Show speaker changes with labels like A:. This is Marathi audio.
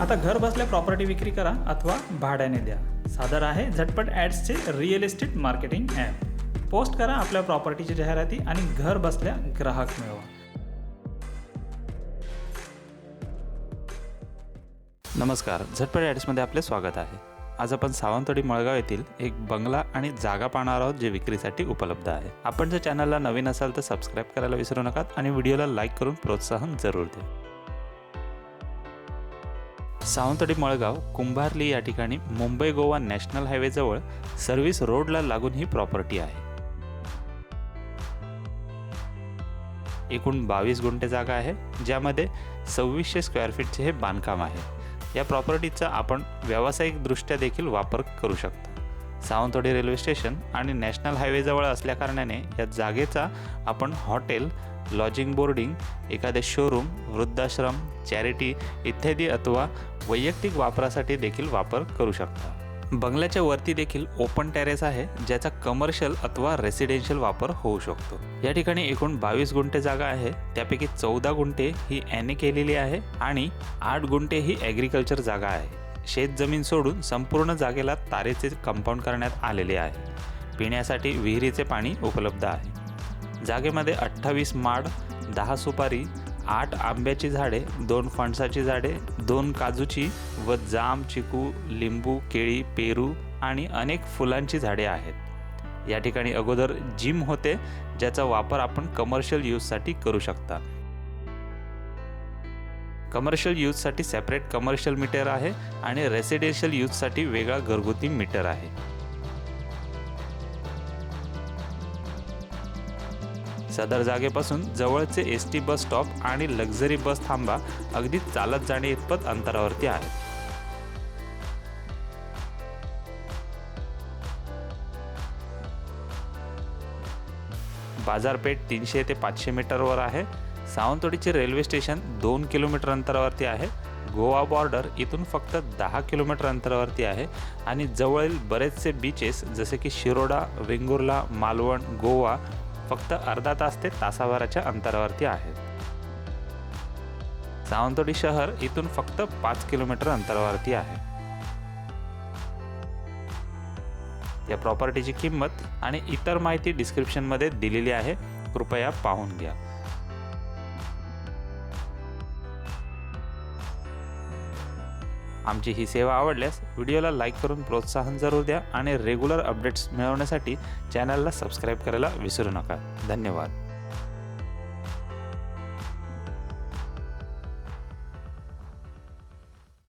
A: आता घर बसल्या प्रॉपर्टी विक्री करा अथवा भाड्याने द्या. सादर आहे झटपट ॲड्सचे real estate marketing app post करा आपल्या प्रॉपर्टीची जाहिराती आणि घर बसल्या ग्राहक मिळवा.
B: नमस्कार. झटपट ॲड्समध्ये आपले स्वागत आहे. आज आपण सावंतवाडी मळगाव येथील एक बंगला आणि जागा पाहणार आहोत जे विक्रीसाठी उपलब्ध आहे. आपण जर चॅनलला नवीन असाल तर सबस्क्राईब करायला विसरू नका आणि व्हिडिओला लाईक करून प्रोत्साहन जरूर द्या. सावंतवाडी मळगाव कुंभारली या ठिकाणी मुंबई गोवा नॅशनल हायवेजवळ सर्व्हिस रोडला लागून ही प्रॉपर्टी आहे. एकूण बावीस गुंठे जागा आहे ज्यामध्ये सव्वीसशे स्क्वेअर फीटचे हे बांधकाम आहे. या प्रॉपर्टीचा आपण व्यावसायिकदृष्ट्या देखील वापर करू शकतो. सावंतवाडी रेल्वे स्टेशन आणि नॅशनल हायवेजवळ असल्याकारणाने या जागेचा आपण हॉटेल लॉजिंग बोर्डिंग एखादे शोरूम वृद्धाश्रम चॅरिटी इत्यादी अथवा वैयक्तिक वापरासाठी देखील वापर करू शकता. बंगल्याच्या वरती देखील ओपन टेरेस आहे ज्याचा कमर्शियल अथवा रेसिडेन्शियल वापर होऊ शकतो. या ठिकाणी एकूण बावीस गुंठे जागा आहे त्यापैकी चौदा गुंठे ही एने केलेली आहे आणि आठ गुंठे ही ॲग्रिकल्चर जागा आहे. शेत जमीन सोडून संपूर्ण जागेला तारेचे कंपाऊंड करण्यात आलेले आहे. पिण्यासाठी विहिरीचे पाणी उपलब्ध आहे. जागेमध्ये अठ्ठावीस माड दहा सुपारी आठ आंब्याची झाडे दोन फणसाची झाडे दोन काजूची व जाम चिकू लिंबू केळी पेरू आणि अनेक फुलांची झाडे आहेत. या ठिकाणी अगोदर जिम होते ज्याचा वापर आपण कमर्शियल यूजसाठी करू शकता. कमर्शियल यूजसाठी सेपरेट कमर्शियल मीटर आहे आणि रेसिडेन्शियल यूजसाठी वेगळा घरगुती मीटर आहे. सदर जागेपासून जवळचे एस टी बस स्टॉप आणि लक्झरी बस थांबा अगदी चालत जाणे इतपत अंतरावरती आहे. बाजारपेठ तीनशे ते पाचशे मीटरवर आहे. सावंतवाडीचे रेल्वे स्टेशन दोन किलोमीटर अंतरावरती आहे. गोवा बॉर्डर इथून फक्त दहा किलोमीटर अंतरावरती आहे. आणि जवळील बरेचसे बीचेस जसे की शिरोडा वेंगुर्ला मालवण गोवा फक्त अर्धा तास ते तासाभराच्या अंतरावरती आहेत सावंतवाडी शहर इथून फक्त पाच किलोमीटर अंतरावरती आहे. या प्रॉपर्टीची किंमत आणि इतर माहिती डिस्क्रिप्शनमध्ये दिलेली आहे. कृपया पाहून घ्या. आमची ही सेवा आवडल्यास व्हिडिओला लाईक करून प्रोत्साहन जरूर द्या आणि रेग्युलर अपडेट्स मिळवण्यासाठी चॅनलला सबस्क्राईब करायला विसरू नका. धन्यवाद.